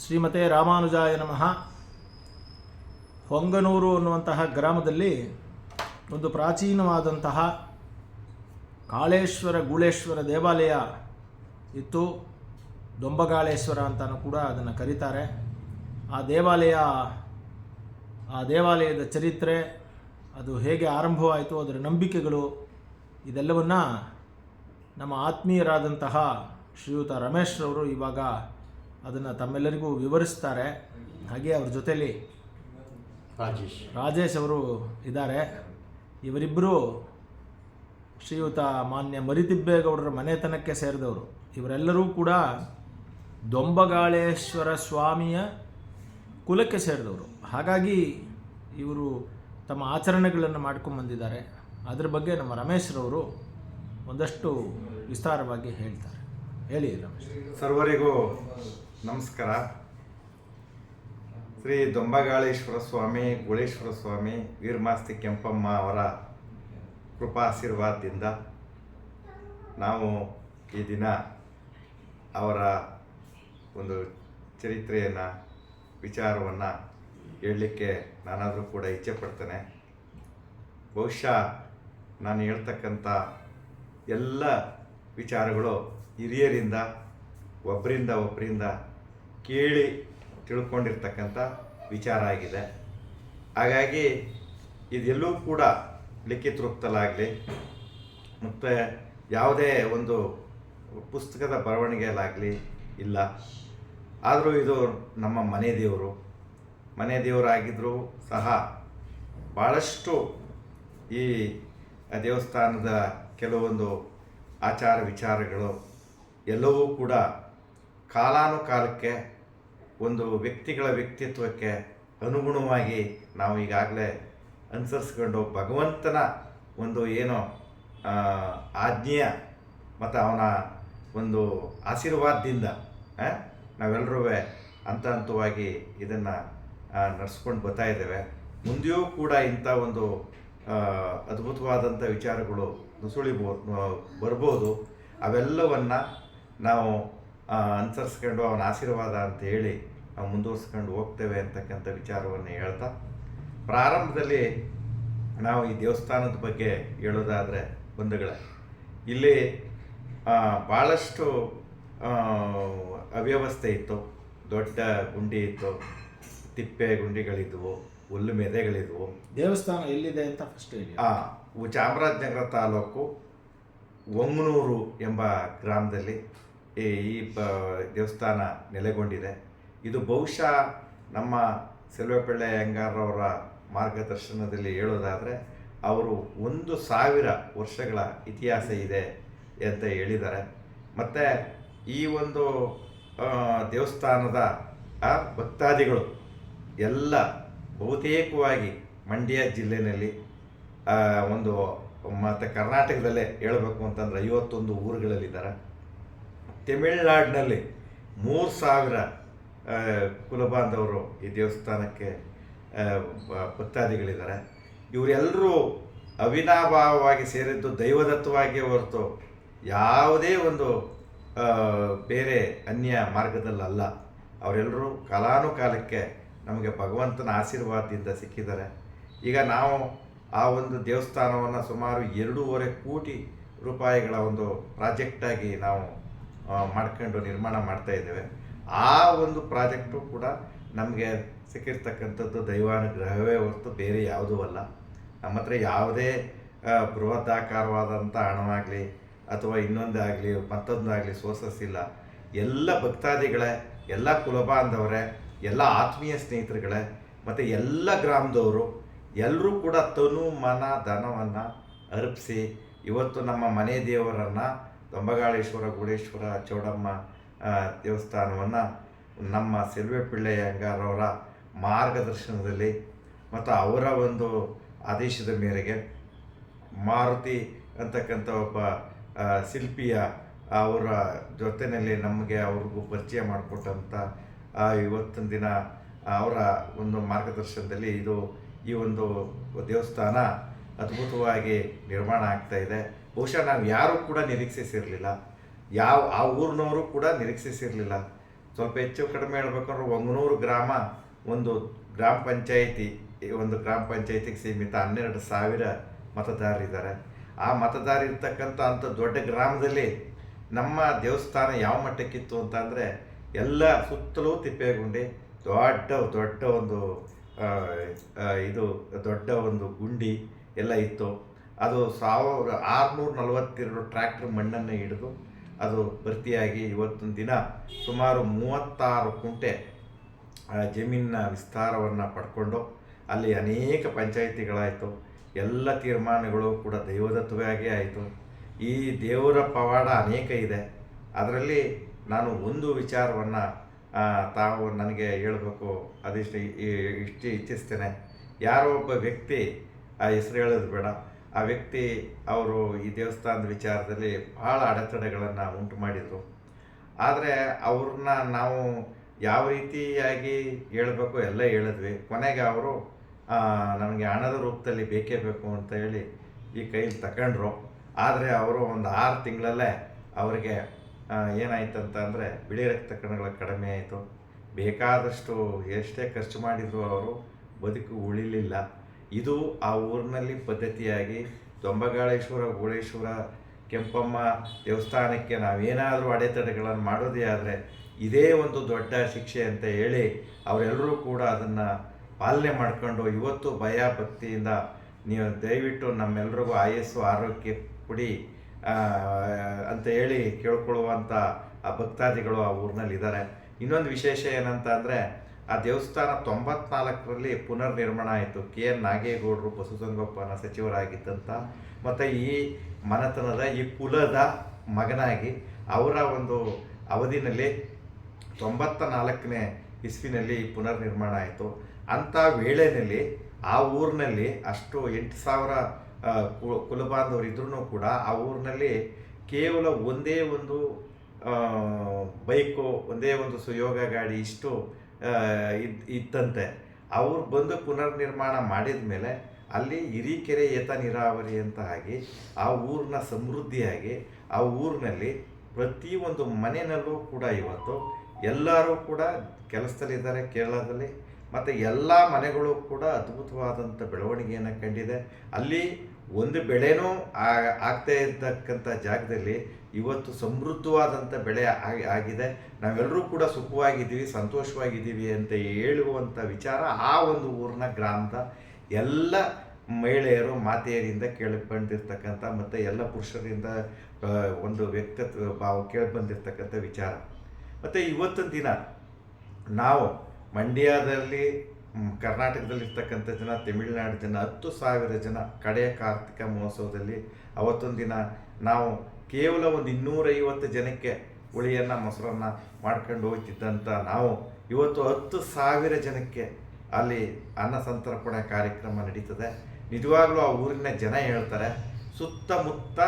ಶ್ರೀಮತೆ ರಾಮಾನುಜಾಯ ನಮಃ. ಹೊಂಗನೂರು ಅನ್ನುವಂತಹ ಗ್ರಾಮದಲ್ಲಿ ಒಂದು ಪ್ರಾಚೀನವಾದಂತಹ ಕಾಳೇಶ್ವರ ಗೂಳೇಶ್ವರ ದೇವಾಲಯ ಇತ್ತು. ದೊಂಬಗಾಳೇಶ್ವರ ಅಂತಲೂ ಕೂಡ ಅದನ್ನು ಕರೀತಾರೆ. ಆ ದೇವಾಲಯ, ಆ ದೇವಾಲಯದ ಚರಿತ್ರೆ, ಅದು ಹೇಗೆ ಆರಂಭವಾಯಿತು, ಅದರ ನಂಬಿಕೆಗಳು, ಇದೆಲ್ಲವನ್ನು ನಮ್ಮ ಆತ್ಮೀಯರಾದಂತಹ ಶ್ರೀಯುತ ರಮೇಶ್ರವರು ಇವಾಗ ಅದನ್ನು ತಮ್ಮೆಲ್ಲರಿಗೂ ವಿವರಿಸ್ತಾರೆ. ಹಾಗೆ ಅವ್ರ ಜೊತೆಯಲ್ಲಿ ರಾಜೇಶ್. ರಾಜೇಶ್ ಅವರು ಇದ್ದಾರೆ. ಇವರಿಬ್ಬರು ಶ್ರೀಯುತ ಮಾನ್ಯ ಮರಿತಿಬ್ಬೇಗೌಡರ ಮನೆತನಕ್ಕೆ ಸೇರಿದವರು. ಇವರೆಲ್ಲರೂ ಕೂಡ ದೊಂಬಗಾಳೇಶ್ವರ ಸ್ವಾಮಿಯ ಕುಲಕ್ಕೆ ಸೇರಿದವರು. ಹಾಗಾಗಿ ಇವರು ತಮ್ಮ ಆಚರಣೆಗಳನ್ನು ಮಾಡ್ಕೊಂಬಂದಿದ್ದಾರೆ ಅದ್ರ ಬಗ್ಗೆ ನಮ್ಮ ರಮೇಶ್ರವರು ಒಂದಷ್ಟು ವಿಸ್ತಾರವಾಗಿ ಹೇಳ್ತಾರೆ. ಹೇಳಿ ರಮೇಶ್. ಸರ್ವರಿಗೂ ನಮಸ್ಕಾರ. ಶ್ರೀ ದೊಂಬಗಾಳೇಶ್ವರ ಸ್ವಾಮಿ, ಗುಳೇಶ್ವರ ಸ್ವಾಮಿ, ವೀರಮಾಸ್ತಿ ಕೆಂಪಮ್ಮ ಅವರ ಕೃಪಾಶೀರ್ವಾದದಿಂದ ನಾವು ಈ ದಿನ ಅವರ ಒಂದು ಚರಿತ್ರೆಯನ್ನು, ವಿಚಾರವನ್ನು ಹೇಳಲಿಕ್ಕೆ ನಾನಾದರೂ ಕೂಡ ಇಚ್ಛೆ ಪಡ್ತೇನೆ. ಬಹುಶಃ ನಾನು ಹೇಳ್ತಕ್ಕಂಥ ಎಲ್ಲ ವಿಚಾರಗಳು ಹಿರಿಯರಿಂದ, ಒಬ್ಬರಿಂದ ಒಬ್ಬರಿಂದ ಕೇಳಿ ತಿಳ್ಕೊಂಡಿರ್ತಕ್ಕಂಥ ವಿಚಾರ ಆಗಿದೆ. ಹಾಗಾಗಿ ಇದೆಲ್ಲೂ ಕೂಡ ಲಿಖಿತ ರೂಪದಲ್ಲಾಗಲಿ ಮತ್ತು ಯಾವುದೇ ಒಂದು ಪುಸ್ತಕದ ಬರವಣಿಗೆಯಲ್ಲಾಗಲಿ ಇಲ್ಲ. ಆದರೂ ಇದು ನಮ್ಮ ಮನೆ ದೇವರು. ಮನೆ ದೇವರಾಗಿದ್ದರೂ ಸಹ ಭಾಳಷ್ಟು ಈ ದೇವಸ್ಥಾನದ ಕೆಲವೊಂದು ಆಚಾರ ವಿಚಾರಗಳು ಎಲ್ಲವೂ ಕೂಡ ಕಾಲಾನುಕಾಲಕ್ಕೆ ಒಂದು ವ್ಯಕ್ತಿಗಳ ವ್ಯಕ್ತಿತ್ವಕ್ಕೆ ಅನುಗುಣವಾಗಿ ನಾವು ಈಗಾಗಲೇ ಅನುಸರಿಸ್ಕೊಂಡು ಭಗವಂತನ ಒಂದು ಏನೋ ಆಜ್ಞೆಯ ಮತ್ತು ಅವನ ಒಂದು ಆಶೀರ್ವಾದದಿಂದ ನಾವೆಲ್ಲರೂ ಹಂತ ಹಂತವಾಗಿ ಇದನ್ನು ನಡೆಸ್ಕೊಂಡು ಬರ್ತಾ ಇದ್ದೇವೆ. ಮುಂದೆಯೂ ಕೂಡ ಇಂಥ ಒಂದು ಅದ್ಭುತವಾದಂಥ ವಿಚಾರಗಳು ನುಸುಳಿಬೋದು ಬರ್ಬೋದು. ಅವೆಲ್ಲವನ್ನು ನಾವು ಅನುಸರಿಸ್ಕೊಂಡು ಅವನ ಆಶೀರ್ವಾದ ಅಂತ ಹೇಳಿ ನಾವು ಮುಂದುವರ್ಸ್ಕೊಂಡು ಹೋಗ್ತೇವೆ ಅಂತಕ್ಕಂಥ ವಿಚಾರವನ್ನು ಹೇಳ್ತಾ ಪ್ರಾರಂಭದಲ್ಲಿ ನಾವು ಈ ದೇವಸ್ಥಾನದ ಬಗ್ಗೆ ಹೇಳೋದಾದರೆ ಬಂಧುಗಳೇ ಇಲ್ಲಿ ಭಾಳಷ್ಟು ಅವ್ಯವಸ್ಥೆ ಇತ್ತು ದೊಡ್ಡ ಗುಂಡಿ ಇತ್ತು ತಿಪ್ಪೆ ಗುಂಡಿಗಳಿದ್ವು ಹುಲ್ಲು ಮೆದೆಗಳಿದ್ವು. ದೇವಸ್ಥಾನ ಎಲ್ಲಿದೆ ಅಂತ ಫಸ್ಟ್ ಉ- ಚಾಮರಾಜನಗರ ತಾಲೂಕು ಒಮ್ಮನೂರು ಎಂಬ ಗ್ರಾಮದಲ್ಲಿ ಈ ಬ ದೇವಸ್ಥಾನ ನೆಲೆಗೊಂಡಿದೆ. ಇದು ಬಹುಶಃ ನಮ್ಮ ಸೆಲ್ವಪಿಳ್ಳೆ ಅಯ್ಯಂಗಾರವರ ಮಾರ್ಗದರ್ಶನದಲ್ಲಿ ಹೇಳೋದಾದರೆ, ಅವರು ಒಂದು ಸಾವಿರ ವರ್ಷಗಳ ಇತಿಹಾಸ ಇದೆ ಅಂತ ಹೇಳಿದ್ದಾರೆ. ಮತ್ತು ಈ ಒಂದು ದೇವಸ್ಥಾನದ ಭಕ್ತಾದಿಗಳು ಎಲ್ಲ ಬಹುತೇಕವಾಗಿ ಮಂಡ್ಯ ಜಿಲ್ಲೆಯಲ್ಲಿ ಒಂದು ಮತ್ತು ಕರ್ನಾಟಕದಲ್ಲೇ ಹೇಳಬೇಕು ಅಂತಂದ್ರೆ ಐವತ್ತೊಂದು ಊರುಗಳಲ್ಲಿದ್ದಾರೆ. ತಮಿಳುನಾಡಿನಲ್ಲಿ ಮೂರು ಸಾವಿರ ಕುಲಬಾಂಧವರು ಈ ದೇವಸ್ಥಾನಕ್ಕೆ ಭಕ್ತಾದಿಗಳಿದ್ದಾರೆ. ಇವರೆಲ್ಲರೂ ಅವಿನಾಭಾವವಾಗಿ ಸೇರಿದ್ದು ದೈವದತ್ತವಾಗಿ ಹೊರತು ಯಾವುದೇ ಒಂದು ಬೇರೆ ಅನ್ಯ ಮಾರ್ಗದಲ್ಲಲ್ಲ. ಅವರೆಲ್ಲರೂ ಕಾಲಾನುಕಾಲಕ್ಕೆ ನಮಗೆ ಭಗವಂತನ ಆಶೀರ್ವಾದದಿಂದ ಸಿಕ್ಕಿದ್ದಾರೆ. ಈಗ ನಾವು ಆ ಒಂದು ದೇವಸ್ಥಾನವನ್ನು ಸುಮಾರು ಎರಡೂವರೆ ಕೋಟಿ ರೂಪಾಯಿಗಳ ಒಂದು ಪ್ರಾಜೆಕ್ಟಾಗಿ ನಾವು ಮಾಡ್ಕೊಂಡು ನಿರ್ಮಾಣ ಮಾಡ್ತಾ ಇದ್ದೇವೆ. ಆ ಒಂದು ಪ್ರಾಜೆಕ್ಟು ಕೂಡ ನಮಗೆ ಸಿಕ್ಕಿರ್ತಕ್ಕಂಥದ್ದು ದೈವಾನುಗ್ರಹವೇ ಹೊರತು ಬೇರೆ ಯಾವುದೂ ಅಲ್ಲ. ನಮ್ಮ ಹತ್ರ ಯಾವುದೇ ಬೃಹದಾಕಾರವಾದಂಥ ಹಣವಾಗಲಿ ಅಥವಾ ಇನ್ನೊಂದಾಗಲಿ ಮತ್ತೊಂದಾಗಲಿ ಸೋರ್ಸಸ್ ಇಲ್ಲ. ಎಲ್ಲ ಭಕ್ತಾದಿಗಳೇ, ಎಲ್ಲ ಕುಲಬಾಂಧವರೇ, ಎಲ್ಲ ಆತ್ಮೀಯ ಸ್ನೇಹಿತರುಗಳೇ, ಮತ್ತು ಎಲ್ಲ ಗ್ರಾಮದವರು ಎಲ್ಲರೂ ಕೂಡ ತನು ಮನ ಧನವನ್ನು ಅರ್ಪಿಸಿ ಇವತ್ತು ನಮ್ಮ ಮನೆ ದೇವರನ್ನು ದೊಂಬಗಾಳೇಶ್ವರ ಗೂಡೇಶ್ವರ, ಚೌಡಮ್ಮ ದೇವಸ್ಥಾನವನ್ನು ನಮ್ಮ ಸೆಲ್ವೆ ಪಿಳ್ಳೆಯ ಅಂಗಾರವರ ಮಾರ್ಗದರ್ಶನದಲ್ಲಿ ಮತ್ತು ಅವರ ಒಂದು ಆದೇಶದ ಮೇರೆಗೆ ಮಾರುತಿ ಅಂತಕ್ಕಂಥ ಒಬ್ಬ ಶಿಲ್ಪಿಯ ಅವರ ಜೊತೆಯಲ್ಲಿ ನಮಗೆ ಅವ್ರಿಗೂ ಪರಿಚಯ ಮಾಡಿಕೊಟ್ಟಂಥ ಇವತ್ತಿನ ದಿನ ಅವರ ಒಂದು ಮಾರ್ಗದರ್ಶನದಲ್ಲಿ ಇದು ಈ ಒಂದು ದೇವಸ್ಥಾನ ಅದ್ಭುತವಾಗಿ ನಿರ್ಮಾಣ ಆಗ್ತಾ ಇದೆ. ಬಹುಶಃ ನಾವು ಯಾರೂ ಕೂಡ ನಿರೀಕ್ಷಿಸಿರಲಿಲ್ಲ. ಯಾವ, ಆ ಊರಿನವರು ಕೂಡ ನಿರೀಕ್ಷಿಸಿರಲಿಲ್ಲ. ಸ್ವಲ್ಪ ಹೆಚ್ಚು ಕಡಿಮೆ ಹೇಳ್ಬೇಕಂದ್ರೆ ಒಂಗನೂರು ಗ್ರಾಮ, ಒಂದು ಗ್ರಾಮ ಪಂಚಾಯಿತಿ ಒಂದು ಗ್ರಾಮ ಪಂಚಾಯಿತಿಗೆ ಸೀಮಿತ ಹನ್ನೆರಡು ಸಾವಿರ ಮತದಾರರಿದ್ದಾರೆ ಆ ಮತದಾರ ಇರ್ತಕ್ಕಂಥ ಅಂಥ ದೊಡ್ಡ ಗ್ರಾಮದಲ್ಲಿ ನಮ್ಮ ದೇವಸ್ಥಾನ ಯಾವ ಮಟ್ಟಕ್ಕಿತ್ತು ಅಂತ ಅಂದರೆ ಎಲ್ಲ ಸುತ್ತಲೂ ತಿಪ್ಪೇಗುಂಡಿ, ದೊಡ್ಡ ದೊಡ್ಡ ಒಂದು ಇದು ದೊಡ್ಡ ಒಂದು ಗುಂಡಿ ಎಲ್ಲ ಇತ್ತು. ಅದು ಸಾವಿರ ಆರುನೂರ ನಲವತ್ತೆರಡು ಟ್ರ್ಯಾಕ್ಟರ್ ಮಣ್ಣನ್ನು ಹಿಡಿದು ಅದು ಭರ್ತಿಯಾಗಿ ಇವತ್ತೊಂದು ದಿನ ಸುಮಾರು ಮೂವತ್ತಾರು ಕುಂಟೆ ಜಮೀನಿನ ವಿಸ್ತಾರವನ್ನು ಪಡ್ಕೊಂಡು ಅಲ್ಲಿ ಅನೇಕ ಪಂಚಾಯಿತಿಗಳಾಯಿತು. ಎಲ್ಲ ತೀರ್ಮಾನಗಳು ಕೂಡ ದೈವದತ್ವವಾಗಿ ಆಯಿತು. ಈ ದೇವರ ಪವಾಡ ಅನೇಕ ಇದೆ. ಅದರಲ್ಲಿ ನಾನು ಒಂದು ವಿಚಾರವನ್ನು ತಾವು ನನಗೆ ಹೇಳಬೇಕು. ಅದಿಷ್ಟು ಇಷ್ಟು ಇಚ್ಛಿಸ್ತೇನೆ. ಯಾರೋ ಒಬ್ಬ ವ್ಯಕ್ತಿ, ಆ, ಹೆಸರು ಹೇಳೋದು ಬೇಡ. ಆ ವ್ಯಕ್ತಿ ಅವರು ಈ ದೇವಸ್ಥಾನದ ವಿಚಾರದಲ್ಲಿ ಭಾಳ ಅಡೆತಡೆಗಳನ್ನು ಉಂಟು ಮಾಡಿದರು. ಆದರೆ ಅವ್ರನ್ನ ನಾವು ಯಾವ ರೀತಿಯಾಗಿ ಹೇಳಬೇಕು ಎಲ್ಲ ಹೇಳಿದ್ವಿ. ಕೊನೆಗೆ ಅವರು ನನಗೆ ಹಣದ ರೂಪದಲ್ಲಿ ಬೇಕೇ ಬೇಕು ಅಂತ ಹೇಳಿ ಈ ಕೈಲಿ ತಗೊಂಡ್ರು ಆದರೆ ಅವರು ಒಂದು ಆರು ತಿಂಗಳಲ್ಲೇ ಅವರಿಗೆ ಏನಾಯ್ತು ಅಂದರೆ ಬಿಳಿ ರಕ್ತ ಕಣಗಳ ಕಡಿಮೆ ಆಯಿತು. ಬೇಕಾದಷ್ಟು ಎಷ್ಟೇ ಖರ್ಚು ಮಾಡಿದ್ರು ಅವರು ಬದುಕು ಉಳಿಲಿಲ್ಲ. ಇದು ಆ ಊರಿನಲ್ಲಿ ಪದ್ಧತಿಯಾಗಿ ದೊಂಬಗಾಳೇಶ್ವರ ಗೋಳೇಶ್ವರ, ಕೆಂಪಮ್ಮ ದೇವಸ್ಥಾನಕ್ಕೆ ನಾವೇನಾದರೂ ಅಡೆತಡೆಗಳನ್ನು ಮಾಡೋದೇ ಆದರೆ ಇದೇ ಒಂದು ದೊಡ್ಡ ಶಿಕ್ಷೆ ಅಂತ ಹೇಳಿ ಅವರೆಲ್ಲರೂ ಕೂಡ ಅದನ್ನು ಪಾಲನೆ ಮಾಡಿಕೊಂಡು ಇವತ್ತು ಭಯ ಭಕ್ತಿಯಿಂದ ನೀವು ದಯವಿಟ್ಟು ನಮ್ಮೆಲ್ರಿಗೂ ಆಯಸ್ಸು, ಆರೋಗ್ಯ ಕೊಡಿ ಅಂತ ಹೇಳಿ ಕೇಳ್ಕೊಳ್ಳುವಂಥ ಆ ಭಕ್ತಾದಿಗಳು ಆ ಊರಿನಲ್ಲಿ ಇದ್ದಾರೆ ಇನ್ನೊಂದು ವಿಶೇಷ ಏನಂತ ಅಂದರೆ ಆ ದೇವಸ್ಥಾನ ತೊಂಬತ್ನಾಲ್ಕರಲ್ಲಿ ಪುನರ್ ನಿರ್ಮಾಣ ಆಯಿತು. ಕೆ. ಎನ್. ನಾಗೇಗೌಡರು ಬಸವಸಂಗಪ್ಪನ ಸಚಿವರಾಗಿದ್ದಂಥ ಮತ್ತು ಈ ಮನೆತನದ, ಈ ಕುಲದ ಮಗನಾಗಿ ಅವರ ಒಂದು ಅವಧಿನಲ್ಲಿ ತೊಂಬತ್ತ ನಾಲ್ಕನೇ ಇಸ್ವಿನಲ್ಲಿ ಪುನರ್ ನಿರ್ಮಾಣ ಆಯಿತು. ಅಂಥ ವೇಳೆಯಲ್ಲಿ ಆ ಊರಿನಲ್ಲಿ ಅಷ್ಟು ಎಂಟು ಸಾವಿರ ಕುಲಬಾಂಧವರು ಇದ್ರೂ ಕೂಡ ಆ ಊರಿನಲ್ಲಿ ಕೇವಲ ಒಂದೇ ಒಂದು ಬೈಕು, ಒಂದೇ ಒಂದು ಸುಯೋಗ ಗಾಡಿ ಇಷ್ಟು ಇದ್ ಇತ್ತಂತೆ ಅವ್ರು ಬಂದು ಪುನರ್ನಿರ್ಮಾಣ ಮಾಡಿದ ಮೇಲೆ ಅಲ್ಲಿ ಹಿರಿಕೆರೆ ಏತ ನೀರಾವರಿ ಅಂತ ಆಗಿ, ಆ ಊರನ್ನ ಸಮೃದ್ಧಿಯಾಗಿ, ಆ ಊರಿನಲ್ಲಿ ಪ್ರತಿಯೊಂದು ಮನೆಯಲ್ಲೂ ಕೂಡ ಇವತ್ತು ಎಲ್ಲರೂ ಕೂಡ ಕೆಲಸದಲ್ಲಿದ್ದಾರೆ ಕೇರಳದಲ್ಲಿ. ಮತ್ತು ಎಲ್ಲ ಮನೆಗಳು ಕೂಡ ಅದ್ಭುತವಾದಂಥ ಬೆಳವಣಿಗೆಯನ್ನು ಕಂಡಿದೆ. ಅಲ್ಲಿ ಒಂದು ಬೆಳೆನೂ ಆಗ್ತಾ ಇರ್ತಕ್ಕಂಥ ಜಾಗದಲ್ಲಿ ಇವತ್ತು ಸಮೃದ್ಧವಾದಂಥ ಬೆಳೆ ಆಗಿ- ಆಗಿದೆ. ನಾವೆಲ್ಲರೂ ಕೂಡ ಸುಖವಾಗಿದ್ದೀವಿ, ಸಂತೋಷವಾಗಿದ್ದೀವಿ ಅಂತ ಹೇಳುವಂಥ ವಿಚಾರ ಆ ಒಂದು ಊರಿನ ಗ್ರಾಮದ ಎಲ್ಲ ಮಹಿಳೆಯರು ಮಾತೆಯರಿಂದ ಕೇಳಿ ಬಂದಿರ್ತಕ್ಕಂಥ ಮತ್ತು ಎಲ್ಲ ಪುರುಷರಿಂದ ಒಂದು ವ್ಯಕ್ತಿತ್ವ, ಭಾವ ಕೇಳಿ ಬಂದಿರ್ತಕ್ಕಂಥ ವಿಚಾರ. ಮತ್ತು ಇವತ್ತಿನ ದಿನ ನಾವು ಮಂಡ್ಯದಲ್ಲಿ ಕರ್ನಾಟಕದಲ್ಲಿರ್ತಕ್ಕಂಥ ಜನ, ತಮಿಳುನಾಡು ಜನ, ಹತ್ತು ಸಾವಿರ ಜನ ಕಡೆಯ ಕಾರ್ತಿಕ ಮಹೋತ್ಸವದಲ್ಲಿ ಅವತ್ತೊಂದು ದಿನ ನಾವು ಕೇವಲ ಒಂದು ಇನ್ನೂರೈವತ್ತು ಜನಕ್ಕೆ ಹುಳಿಯನ್ನು, ಮೊಸರನ್ನು ಮಾಡ್ಕೊಂಡು ಹೋಗ್ತಿದ್ದಂಥ ನಾವು ಇವತ್ತು ಹತ್ತು ಸಾವಿರ ಜನಕ್ಕೆ ಅಲ್ಲಿ ಅನ್ನ ಸಂತರ್ಪಣೆ ಕಾರ್ಯಕ್ರಮ ನಡೀತದೆ. ನಿಜವಾಗ್ಲೂ ಆ ಊರಿನ ಜನ ಹೇಳ್ತಾರೆ, ಸುತ್ತಮುತ್ತ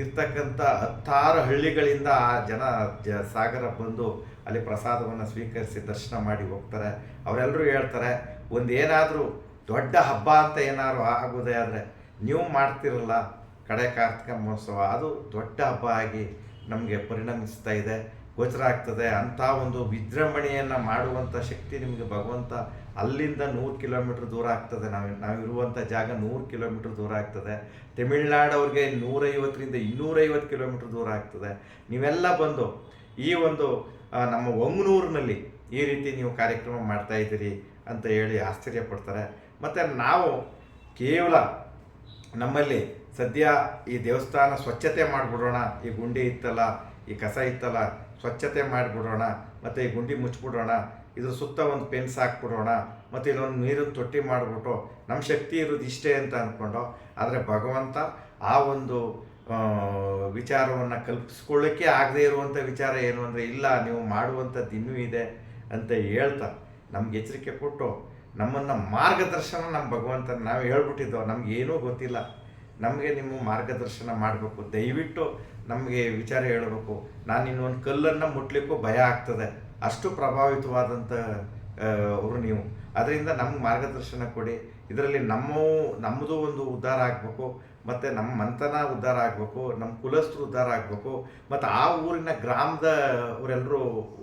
ಇರ್ತಕ್ಕಂಥ ಹತ್ತಾರು ಹಳ್ಳಿಗಳಿಂದ ಆ ಜನ ಜ ಸಾಗರ ಬಂದು ಅಲ್ಲಿ ಪ್ರಸಾದವನ್ನು ಸ್ವೀಕರಿಸಿ ದರ್ಶನ ಮಾಡಿ ಹೋಗ್ತಾರೆ. ಅವರೆಲ್ಲರೂ ಹೇಳ್ತಾರೆ ಒಂದು ಏನಾದರೂ ದೊಡ್ಡ ಹಬ್ಬ ಅಂತ ಏನಾದರೂ ಆಗೋದೇ ಆದರೆ ನೀವು ಮಾಡ್ತಿರಲ್ಲ ಕಡೆ ಕಾರ್ತಿಕ ಮಹೋತ್ಸವ, ಅದು ದೊಡ್ಡ ಹಬ್ಬ ಆಗಿ ನಮಗೆ ಪರಿಣಮಿಸ್ತಾ ಇದೆ. ಗೋಚರ ಆಗ್ತದೆ. ಅಂಥ ಒಂದು ವಿಜೃಂಭಣೆಯನ್ನು ಮಾಡುವಂಥ ಶಕ್ತಿ ನಿಮಗೆ ಭಗವಂತ ಅಲ್ಲಿಂದ ನೂರು ಕಿಲೋಮೀಟ್ರ್ ದೂರ ಆಗ್ತದೆ. ನಾವು ನಾವಿರುವಂಥ ಜಾಗ ನೂರು ಕಿಲೋಮೀಟ್ರ್ ದೂರ ಆಗ್ತದೆ. ತಮಿಳ್ನಾಡವ್ರಿಗೆ ನೂರೈವತ್ತರಿಂದ ಇನ್ನೂರೈವತ್ತು ಕಿಲೋಮೀಟ್ರ್ ದೂರ ಆಗ್ತದೆ. ನೀವೆಲ್ಲ ಬಂದು ಈ ಒಂದು ನಮ್ಮ ಒಂಗನೂರಿನಲ್ಲಿ ಈ ರೀತಿ ನೀವು ಕಾರ್ಯಕ್ರಮ ಮಾಡ್ತಾ ಇದ್ದೀರಿ ಅಂತ ಹೇಳಿ ಆಶ್ಚರ್ಯ ಪಡ್ತಾರೆ. ಮತ್ತು ನಾವು ಕೇವಲ ನಮ್ಮಲ್ಲಿ ಸದ್ಯ ಈ ದೇವಸ್ಥಾನ ಸ್ವಚ್ಛತೆ ಮಾಡಿಬಿಡೋಣ. ಈ ಗುಂಡಿ ಇತ್ತಲ್ಲ, ಈ ಕಸ ಇತ್ತಲ್ಲ, ಸ್ವಚ್ಛತೆ ಮಾಡಿಬಿಡೋಣ. ಮತ್ತು ಈ ಗುಂಡಿ ಮುಚ್ಚಿಬಿಡೋಣ. ಇದ್ರ ಸುತ್ತ ಒಂದು ಪೆನ್ಸ್ ಹಾಕ್ಬಿಡೋಣ. ಮತ್ತು ಇಲ್ಲೊಂದು ನೀರಿನ ತೊಟ್ಟಿ ಮಾಡಿಬಿಟ್ಟು ನಮ್ಮ ಶಕ್ತಿ ಇರೋದು ಇಷ್ಟೇ ಅಂತ ಅಂದ್ಕೊಂಡು ಆದರೆ ಭಗವಂತ ಆ ಒಂದು ವಿಚಾರವನ್ನು ಕಲ್ಪಿಸ್ಕೊಳ್ಳೋಕ್ಕೆ ಆಗದೇ ಇರುವಂಥ ವಿಚಾರ ಏನು ಅಂದರೆ, ಇಲ್ಲ, ನೀವು ಮಾಡುವಂಥದ್ದು ಇನ್ನೂ ಇದೆ ಅಂತ ಹೇಳ್ತಾ ನಮ್ಗೆ ಎಚ್ಚರಿಕೆ ಕೊಟ್ಟು ನಮ್ಮನ್ನು ಮಾರ್ಗದರ್ಶನ ನಮ್ಮ ಭಗವಂತನ ನಾವು ಹೇಳ್ಬಿಟ್ಟಿದ್ದೋ ನಮಗೇನೂ ಗೊತ್ತಿಲ್ಲ. ನಮಗೆ ನಿಮ್ಮ ಮಾರ್ಗದರ್ಶನ ಮಾಡಬೇಕು. ದಯವಿಟ್ಟು ನಮಗೆ ವಿಚಾರ ಹೇಳಬೇಕು. ನಾನು ಇನ್ನೊಂದು ಕಲ್ಲನ್ನು ಮುಟ್ಲಿಕ್ಕೂ ಭಯ ಆಗ್ತದೆ. ಅಷ್ಟು ಪ್ರಭಾವಿತವಾದಂಥ ಅವರು ನೀವು. ಅದರಿಂದ ನಮ್ಗೆ ಮಾರ್ಗದರ್ಶನ ಕೊಡಿ. ಇದರಲ್ಲಿ ನಮ್ಮ ನಮ್ಮದು ಒಂದು ಉದ್ಧಾರ ಆಗಬೇಕು. ಮತ್ತು ನಮ್ಮ ಮಂತನ ಉದ್ಧಾರ ಆಗಬೇಕು. ನಮ್ಮ ಕುಲಸ್ಥರು ಉದ್ಧಾರ ಆಗಬೇಕು. ಮತ್ತು ಆ ಊರಿನ ಗ್ರಾಮದ ಅವರೆಲ್ಲರೂ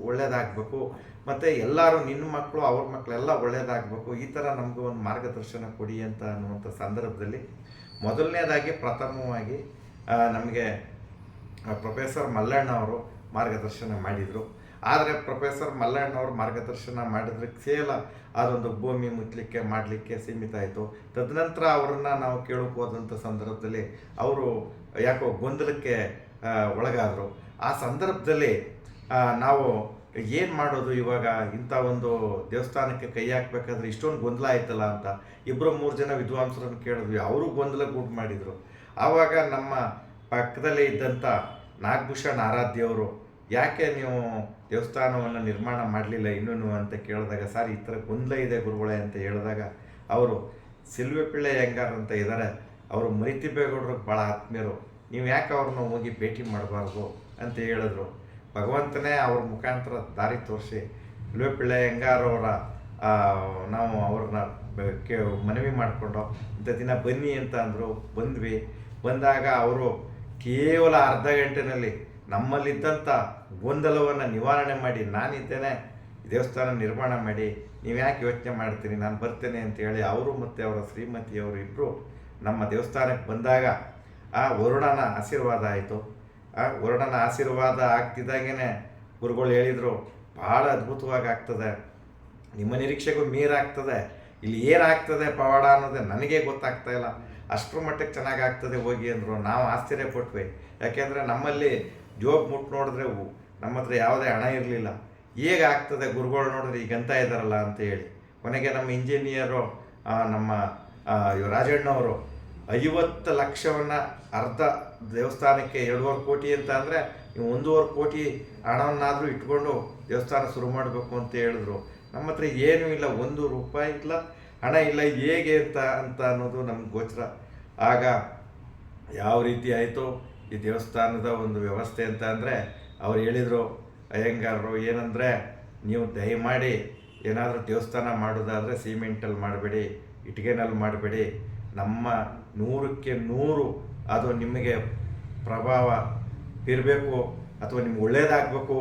ಒಳ್ಳೇದಾಗಬೇಕು. ಮತ್ತು ಎಲ್ಲರೂ ನಿನ್ನ ಮಕ್ಕಳು ಅವ್ರ ಮಕ್ಕಳೆಲ್ಲ ಒಳ್ಳೇದಾಗಬೇಕು. ಈ ಥರ ನಮಗೆ ಒಂದು ಮಾರ್ಗದರ್ಶನ ಕೊಡಿ ಅಂತ ಅನ್ನುವಂಥ ಸಂದರ್ಭದಲ್ಲಿ ಮೊದಲನೇದಾಗಿ ಪ್ರಥಮವಾಗಿ ನಮಗೆ ಪ್ರೊಫೆಸರ್ ಮಲ್ಲಣ್ಣ ಅವರು ಮಾರ್ಗದರ್ಶನ ಮಾಡಿದರು. ಆದರೆ ಪ್ರೊಫೆಸರ್ ಮಲ್ಲಣ್ಣ ಅವರು ಮಾರ್ಗದರ್ಶನ ಮಾಡಿದ್ರೆ ಸೇಲ ಅದೊಂದು ಭೂಮಿ ಮುಚ್ಚಲಿಕ್ಕೆ ಮಾಡಲಿಕ್ಕೆ ಸೀಮಿತ ಆಯಿತು. ತದನಂತರ ಅವರನ್ನು ನಾವು ಕೇಳೋಕೆ ಹೋದಂಥ ಸಂದರ್ಭದಲ್ಲಿ ಅವರು ಯಾಕೋ ಗೊಂದಲಕ್ಕೆ ಒಳಗಾದರು. ಆ ಸಂದರ್ಭದಲ್ಲಿ ನಾವು ಏನು ಮಾಡೋದು ಇವಾಗ? ಇಂಥ ಒಂದು ದೇವಸ್ಥಾನಕ್ಕೆ ಕೈ ಹಾಕ್ಬೇಕಾದ್ರೆ ಇಷ್ಟೊಂದು ಗೊಂದಲ ಆಯ್ತಲ್ಲ ಅಂತ. ಇಬ್ಬರು ಮೂರು ಜನ ವಿದ್ವಾಂಸರನ್ನು ಕೇಳಿದ್ವಿ. ಅವರು ಗೊಂದಲ ಕೂಟ ಮಾಡಿದರು. ಆವಾಗ ನಮ್ಮ ಪಕ್ಕದಲ್ಲೇ ಇದ್ದಂಥ ನಾಗಭೂಷಣ್ ಆರಾಧ್ಯವರು ಯಾಕೆ ನೀವು ದೇವಸ್ಥಾನವನ್ನು ನಿರ್ಮಾಣ ಮಾಡಲಿಲ್ಲ ಇನ್ನೂ ಅಂತ ಕೇಳಿದಾಗ, ಸರ್, ಈ ಥರ ಗೊಂದಲ ಇದೆ ಗುರುಗಳೇ, ಅಂತ ಹೇಳಿದಾಗ, ಅವರು ಸಿಲ್ವೆ ಪಿಳ್ಳೆ ಹೆಂಗಾರ್ ಅಂತ ಇದ್ದಾರೆ ಅವರು ಮರಿತಿಬೇಗೌಡ್ರಿಗೆ ಭಾಳ ಆತ್ಮೀಯರು. ನೀವು ಯಾಕೆ ಅವ್ರನ್ನ ಹೋಗಿ ಭೇಟಿ ಮಾಡಬಾರ್ದು? ಅಂತ ಹೇಳಿದ್ರು. ಭಗವಂತನೇ ಅವ್ರ ಮುಖಾಂತರ ದಾರಿ ತೋರಿಸಿ ಸಿಲ್ವೆ ಪಿಳ್ಳೆ ಹೆಂಗಾರವರ ನಾವು ಅವ್ರನ್ನ ಕೇ, ಮನವಿ ಮಾಡಿಕೊಂಡು, ಇಂಥ ದಿನ ಬನ್ನಿ ಅಂತ ಅಂದರು, ಬಂದ್ವಿ. ಬಂದಾಗ ಅವರು ಕೇವಲ ಅರ್ಧ ಗಂಟೆನಲ್ಲಿ ನಮ್ಮಲ್ಲಿದ್ದಂಥ ಗೊಂದಲವನ್ನು ನಿವಾರಣೆ ಮಾಡಿ, ನಾನಿದ್ದೇನೆ ದೇವಸ್ಥಾನ ನಿರ್ಮಾಣ ಮಾಡಿ, ನೀವು ಯಾಕೆ ಯೋಚನೆ ಮಾಡ್ತೀನಿ ನಾನು ಬರ್ತೇನೆ ಅಂತ ಹೇಳಿ ಅವರು ಮತ್ತು ಅವರ ಶ್ರೀಮತಿಯವರು ಇಬ್ಬರು ನಮ್ಮ ದೇವಸ್ಥಾನಕ್ಕೆ ಬಂದಾಗ ಆ ವರುಣನ ಆಶೀರ್ವಾದ ಆಯಿತು. ಆ, ವರುಣನ ಆಶೀರ್ವಾದ ಆಗ್ತಿದ್ದಾಗೇ ಗುರುಗಳು ಹೇಳಿದರು. ಭಾಳ ಅದ್ಭುತವಾಗಿ ಆಗ್ತದೆ. ನಿಮ್ಮ ನಿರೀಕ್ಷೆಗೂ ಮೀರಾಗ್ತದೆ. ಇಲ್ಲಿ ಏನಾಗ್ತದೆ ಪವಾಡ ಅನ್ನೋದೇ ನನಗೆ ಗೊತ್ತಾಗ್ತಾ ಇಲ್ಲ. ಅಷ್ಟರ ಮಟ್ಟಕ್ಕೆ ಚೆನ್ನಾಗಿ ಆಗ್ತದೆ ಹೋಗಿ ಅಂದರು. ನಾವು ಆಶ್ಚರ್ಯಪಟ್ವಿ ಯಾಕೆಂದರೆ ನಮ್ಮಲ್ಲಿ ಜೋಬ್ ಮುಟ್ಟು ನೋಡಿದ್ರೆ ನಮ್ಮ ಹತ್ರ ಯಾವುದೇ ಹಣ ಇರಲಿಲ್ಲ. ಈಗ ಆಗ್ತದೆ ಗುರುಗಳು ನೋಡಿದ್ರೆ ಈಗ ಅಂತ ಇದ್ದಾರಲ್ಲ ಅಂತ ಹೇಳಿ. ಕೊನೆಗೆ ನಮ್ಮ ಇಂಜಿನಿಯರು ನಮ್ಮ ರಾಜಣ್ಣವರು ಐವತ್ತು ಲಕ್ಷವನ್ನು ಅರ್ಧ ದೇವಸ್ಥಾನಕ್ಕೆ ಎರಡೂವರೆ ಕೋಟಿ ಅಂತ ಅಂದರೆ ನೀವು ಒಂದೂವರೆ ಕೋಟಿ ಹಣವನ್ನಾದರೂ ಇಟ್ಕೊಂಡು ದೇವಸ್ಥಾನ ಶುರು ಮಾಡಬೇಕು ಅಂತ ಹೇಳಿದ್ರು. ನಮ್ಮ ಹತ್ರ ಏನೂ ಇಲ್ಲ, ಒಂದು ರೂಪಾಯಿ ಇಲ್ಲ, ಹಣ ಇಲ್ಲ, ಹೇಗೆ ಅಂತ ಅಂತ ಅನ್ನೋದು ನಮ್ಗೆ ಗೋಚರ. ಆಗ ಯಾವ ರೀತಿ ಆಯಿತು ಈ ದೇವಸ್ಥಾನದ ಒಂದು ವ್ಯವಸ್ಥೆ ಅಂತ ಅಂದರೆ ಅವ್ರು ಹೇಳಿದರು, ಅಯ್ಯಂಗಾರರು, ಏನಂದರೆ ನೀವು ದಯಮಾಡಿ ಏನಾದರೂ ದೇವಸ್ಥಾನ ಮಾಡೋದಾದರೆ ಸಿಮೆಂಟಲ್ಲಿ ಮಾಡಬೇಡಿ ಇಟ್ಟಿಗೆನಲ್ಲಿ ಮಾಡಬೇಡಿ ನಮ್ಮ ನೂರಕ್ಕೆ ನೂರು ಅದು ನಿಮಗೆ ಪ್ರಭಾವ ಇರಬೇಕು ಅಥವಾ ನಿಮ್ಗೆ ಒಳ್ಳೇದಾಗಬೇಕು,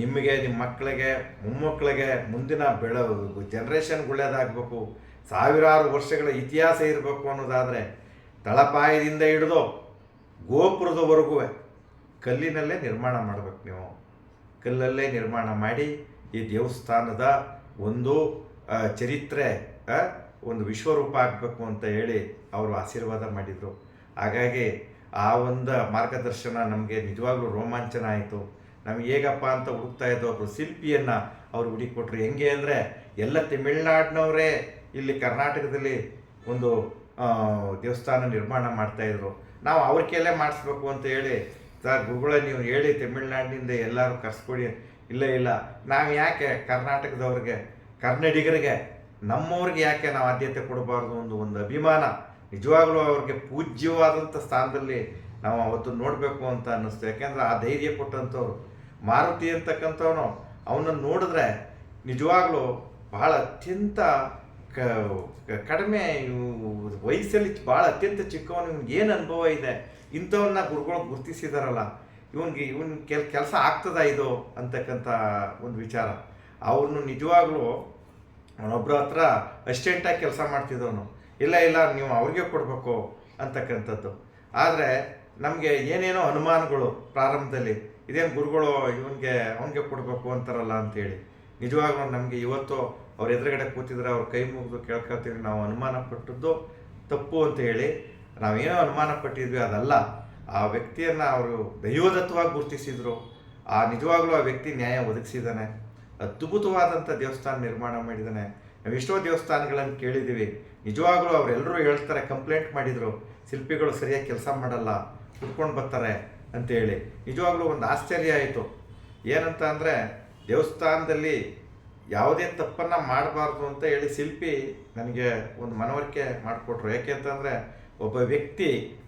ನಿಮಗೆ, ನಿಮ್ಮ ಮಕ್ಕಳಿಗೆ, ಮೊಮ್ಮಕ್ಕಳಿಗೆ ಮುಂದಿನ ಬೆಳ ಜನ್ರೇಷನ್ಗೆ ಒಳ್ಳೇದಾಗಬೇಕು, ಸಾವಿರಾರು ವರ್ಷಗಳ ಇತಿಹಾಸ ಇರಬೇಕು ಅನ್ನೋದಾದರೆ ತಳಪಾಯದಿಂದ ಹಿಡಿದು ಗೋಪುರದವರೆಗೂ ಕಲ್ಲಿನಲ್ಲೇ ನಿರ್ಮಾಣ ಮಾಡಬೇಕು ನೀವು. ಕಲ್ಲಲ್ಲೇ ನಿರ್ಮಾಣ ಮಾಡಿ ಈ ದೇವಸ್ಥಾನದ ಒಂದು ಚರಿತ್ರೆ ಒಂದು ವಿಶ್ವರೂಪ ಆಗಬೇಕು ಅಂತ ಹೇಳಿ ಅವರು ಆಶೀರ್ವಾದ ಮಾಡಿದರು. ಹಾಗಾಗಿ ಆ ಒಂದು ಮಾರ್ಗದರ್ಶನ ನಮಗೆ ನಿಜವಾಗ್ಲೂ ರೋಮಾಂಚನ ಆಯಿತು. ನಮಗೆ ಹೇಗಪ್ಪ ಅಂತ ಹುಡುಕ್ತಾ ಇದ್ದೋ ಒಬ್ಬರು ಶಿಲ್ಪಿಯನ್ನು ಅವರು ಹುಡುಕೊಟ್ರು ಹೆಂಗೆ ಅಂದರೆ ಎಲ್ಲ ತಮಿಳ್ನಾಡಿನವರೇ ಇಲ್ಲಿ ಕರ್ನಾಟಕದಲ್ಲಿ ಒಂದು ದೇವಸ್ಥಾನ ನಿರ್ಮಾಣ ಮಾಡ್ತಾಯಿದ್ರು ನಾವು ಅವ್ರ ಕೈಲೇ ಮಾಡಿಸ್ಬೇಕು ಅಂತ ಹೇಳಿ, ಸರ್, ಗುರುಗಳೇ, ನೀವು ಹೇಳಿ ತಮಿಳ್ನಾಡಿನಿಂದ ಎಲ್ಲರೂ ಕರ್ಸ್ಕೊಡಿ. ಇಲ್ಲ ಇಲ್ಲ. ನಾವು ಯಾಕೆ ಕರ್ನಾಟಕದವ್ರಿಗೆ, ಕನ್ನಡಿಗರಿಗೆ ನಮ್ಮವ್ರಿಗೆ ಯಾಕೆ ನಾವು ಆದ್ಯತೆ ಕೊಡಬಾರ್ದು ಒಂದು ಒಂದು ಅಭಿಮಾನ? ನಿಜವಾಗ್ಲೂ ಅವ್ರಿಗೆ ಪೂಜ್ಯವಾದಂಥ ಸ್ಥಾನದಲ್ಲಿ ನಾವು ಅವತ್ತು ನೋಡಬೇಕು ಅಂತ ಅನ್ನಿಸ್ತು. ಯಾಕೆಂದ್ರೆ ಆ ಧೈರ್ಯ ಕೊಟ್ಟಂಥವ್ರು, ಮಾರುತಿ ಅಂತಕ್ಕಂಥವನು ಅವನನ್ನು ನೋಡಿದ್ರೆ ನಿಜವಾಗ್ಲೂ ಬಹಳ ಅತ್ಯಂತ ಕ ಕಡಿಮೆ ವಯಸ್ಸಲ್ಲಿ ಭಾಳ ಅತ್ಯಂತ ಚಿಕ್ಕವನು ಏನು ಅನುಭವ ಇದೆ? ಇಂಥವನ್ನ ಗುರುಗಳು ಗುರುತಿಸಿದಾರಲ್ಲ, ಇವನಿಗೆ ಇವನ್ ಕೆಲ್, ಕೆಲಸ ಆಗ್ತದ ಇದು ಅಂತಕ್ಕಂಥ ಒಂದು ವಿಚಾರ. ಅವ್ರನ್ನು ನಿಜವಾಗ್ಲೂ ಅವನೊಬ್ಬರ ಹತ್ರ ಅಸ್ಟೆಂಟಾಗಿ ಕೆಲಸ ಮಾಡ್ತಿದ್ದವನು. ಇಲ್ಲ ಇಲ್ಲ, ನೀವು ಅವ್ರಿಗೆ ಕೊಡಬೇಕು ಅಂತಕ್ಕಂಥದ್ದು. ಆದರೆ ನಮಗೆ ಏನೇನೋ ಅನುಮಾನಗಳು ಪ್ರಾರಂಭದಲ್ಲಿ, ಇದೇನು ಗುರುಗಳು ಇವನಿಗೆ, ಅವನಿಗೆ ಕೊಡಬೇಕು ಅಂತಾರಲ್ಲ ಅಂತೇಳಿ. ನಿಜವಾಗ್ಲೂ ನಮಗೆ ಇವತ್ತು ಅವ್ರ ಎದುರುಗಡೆ ಕೂತಿದ್ರೆ ಅವ್ರ ಕೈ ಮುಗಿದು ಕೇಳ್ಕೊಳ್ತೀವಿ, ನಾವು ಅನುಮಾನ ಪಟ್ಟದ್ದು ತಪ್ಪು ಅಂತ ಹೇಳಿ. ನಾವೇನೋ ಅನುಮಾನ ಪಟ್ಟಿದ್ವಿ, ಅದಲ್ಲ. ಆ ವ್ಯಕ್ತಿಯನ್ನು ಅವರು ದೈವದತ್ವವಾಗಿ ಗುರುತಿಸಿದರು. ಆ ನಿಜವಾಗ್ಲೂ ಆ ವ್ಯಕ್ತಿ ನ್ಯಾಯ ಒದಗಿಸಿದ್ದಾನೆ. ಅದ್ಭುತವಾದಂಥ ದೇವಸ್ಥಾನ ನಿರ್ಮಾಣ ಮಾಡಿದ್ದಾನೆ. ನಾವು ಎಷ್ಟೋ ದೇವಸ್ಥಾನಗಳನ್ನು ಕೇಳಿದ್ದೀವಿ. ನಿಜವಾಗ್ಲೂ ಅವರೆಲ್ಲರೂ ಹೇಳ್ತಾರೆ, ಕಂಪ್ಲೇಂಟ್ ಮಾಡಿದರು. ಶಿಲ್ಪಿಗಳು ಸರಿಯಾಗಿ ಕೆಲಸ ಮಾಡಲ್ಲ. ಕುತ್ಕೊಂಡು ಬರ್ತಾರೆ. ಅಂತೇಳಿ ನಿಜವಾಗ್ಲೂ ಒಂದು ಆಶ್ಚರ್ಯ ಆಯಿತು. ಏನಂತ ಅಂದರೆ, ದೇವಸ್ಥಾನದಲ್ಲಿ ಯಾವುದೇ ತಪ್ಪನ್ನು ಮಾಡಬಾರ್ದು ಅಂತ ಹೇಳಿ ಶಿಲ್ಪಿ ನನಗೆ ಒಂದು ಮನವರಿಕೆ ಮಾಡಿಕೊಟ್ರು. ಯಾಕೆ ಅಂತಂದರೆ ಒಬ್ಬ ವ್ಯಕ್ತಿ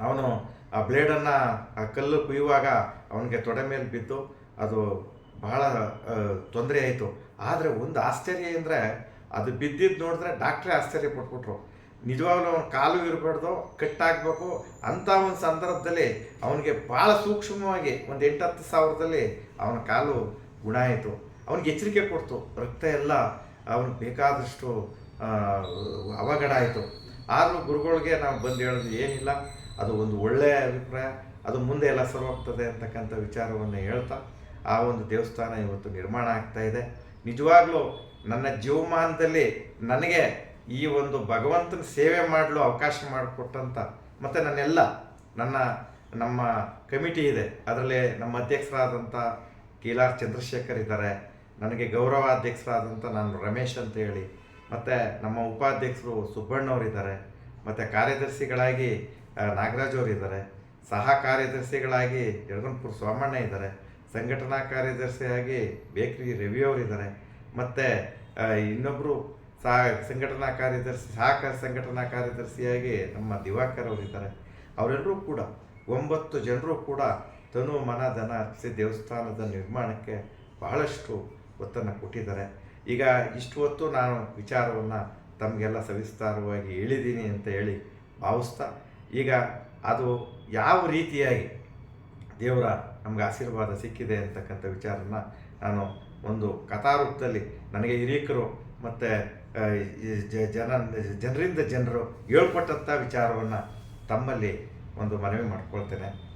ಅವನು ಆ ಬ್ಲೇಡನ್ನು, ಆ ಕಲ್ಲು ಕುಯ್ಯುವಾಗ ಅವನಿಗೆ ತೊಡೆ ಮೇಲೆ ಬಿದ್ದು ಅದು ಬಹಳ ತೊಂದರೆ ಆಯಿತು. ಆದರೆ ಒಂದು ಆಶ್ಚರ್ಯ ಅಂದರೆ ಅದು ಬಿದ್ದಿದ್ದು ನೋಡಿದ್ರೆ ಡಾಕ್ಟ್ರೇ ಆಶ್ಚರ್ಯ ಪಟ್ಬಿಟ್ರು. ನಿಜವಾಗ್ಲೂ ಅವನ ಕಾಲು ಇರಬಾರ್ದು, ಕಟ್ಟಾಗಬೇಕು ಅಂಥ ಒಂದು ಸಂದರ್ಭದಲ್ಲಿ ಅವನಿಗೆ ಭಾಳ ಸೂಕ್ಷ್ಮವಾಗಿ ಒಂದು ಎಂಟತ್ತು ಸಾವಿರದಲ್ಲಿ ಅವನ ಕಾಲು ಗುಣ ಆಯಿತು. ಅವನಿಗೆ ಎಚ್ಚರಿಕೆ ಕೊಡ್ತು. ರಕ್ತ ಎಲ್ಲ ಅವನಿಗೆ ಬೇಕಾದಷ್ಟು ಅವಘಡ ಆಯಿತು. ಆದರೂ ಗುರುಗಳಿಗೆ ನಾವು ಬಂದು ಹೇಳೋದು ಏನಿಲ್ಲ. ಅದು ಒಂದು ಒಳ್ಳೆಯ ಅಭಿಪ್ರಾಯ. ಅದು ಮುಂದೆ ಎಲ್ಲ ಸರ್ವಾಗ್ತದೆ ಅಂತಕ್ಕಂಥ ವಿಚಾರವನ್ನು ಹೇಳ್ತಾ ಆ ಒಂದು ದೇವಸ್ಥಾನ ಇವತ್ತು ನಿರ್ಮಾಣ ಆಗ್ತಾ ಇದೆ. ನಿಜವಾಗ್ಲೂ ನನ್ನ ಜೀವಮಾನದಲ್ಲಿ ನನಗೆ ಈ ಒಂದು ಭಗವಂತನ ಸೇವೆ ಮಾಡಲು ಅವಕಾಶ ಮಾಡಿಕೊಟ್ಟಂಥ ಮತ್ತು ನನ್ನೆಲ್ಲ ನನ್ನ ನಮ್ಮ ಕಮಿಟಿ ಇದೆ. ಅದರಲ್ಲಿ ನಮ್ಮ ಅಧ್ಯಕ್ಷರಾದಂಥ ಕೀಲಾರ್ ಚಂದ್ರಶೇಖರ್ ಇದ್ದಾರೆ. ನನಗೆ ಗೌರವಾಧ್ಯಕ್ಷರಾದಂಥ ನಾನು ರಮೇಶ್ ಅಂತ ಹೇಳಿ, ಮತ್ತು ನಮ್ಮ ಉಪಾಧ್ಯಕ್ಷರು ಸುಬ್ಬಣ್ಣವರಿದ್ದಾರೆ ಮತ್ತು ಕಾರ್ಯದರ್ಶಿಗಳಾಗಿ ನಾಗರಾಜ್ ಅವರು ಇದ್ದಾರೆ, ಸಹ ಕಾರ್ಯದರ್ಶಿಗಳಾಗಿ ಯಡಗನ್ಪುರ ಸೋಮಣ್ಣ ಇದ್ದಾರೆ. ಸಂಘಟನಾ ಕಾರ್ಯದರ್ಶಿಯಾಗಿ ಬೇಕ್ರಿ ರವಿ ಅವರಿದ್ದಾರೆ. ಮತ್ತು ಇನ್ನೊಬ್ಬರು ಸಹ ಸಂಘಟನಾ ಕಾರ್ಯದರ್ಶಿ, ಸಹಕಾರ ಸಂಘಟನಾ ಕಾರ್ಯದರ್ಶಿಯಾಗಿ ನಮ್ಮ ದಿವಾಕರ್ ಅವರಿದ್ದಾರೆ. ಅವರೆಲ್ಲರೂ ಕೂಡ, ಒಂಬತ್ತು ಜನರು ಕೂಡ ತನು ಮನ, ಧನ ಅರ್ಪಿಸಿ ದೇವಸ್ಥಾನದ ನಿರ್ಮಾಣಕ್ಕೆ ಬಹಳಷ್ಟು ಒತ್ತನ್ನು ಕೊಟ್ಟಿದ್ದಾರೆ. ಈಗ ಇಷ್ಟು ಹೊತ್ತು ನಾನು ವಿಚಾರವನ್ನು ತಮಗೆಲ್ಲ ಸವಿಸ್ತಾರವಾಗಿ ಹೇಳಿದ್ದೀನಿ ಅಂತ ಹೇಳಿ ಭಾವಿಸ್ತಾ, ಈಗ ಅದು ಯಾವ ರೀತಿಯಾಗಿ ದೇವರ ನಮಗೆ ಆಶೀರ್ವಾದ ಸಿಕ್ಕಿದೆ ಅಂತಕ್ಕಂಥ ವಿಚಾರನ ನಾನು ಒಂದು ಕಥಾರೂಪದಲ್ಲಿ ನನಗೆ ಹಿರಿಯಕರು ಮತ್ತು ಜನ, ಜನರಿಂದ ಜನರು ಹೇಳ್ಕೊಟ್ಟಂಥ ವಿಚಾರವನ್ನು ತಮ್ಮಲ್ಲಿ ಒಂದು ಮನವಿ ಮಾಡ್ಕೊಳ್ತೇನೆ.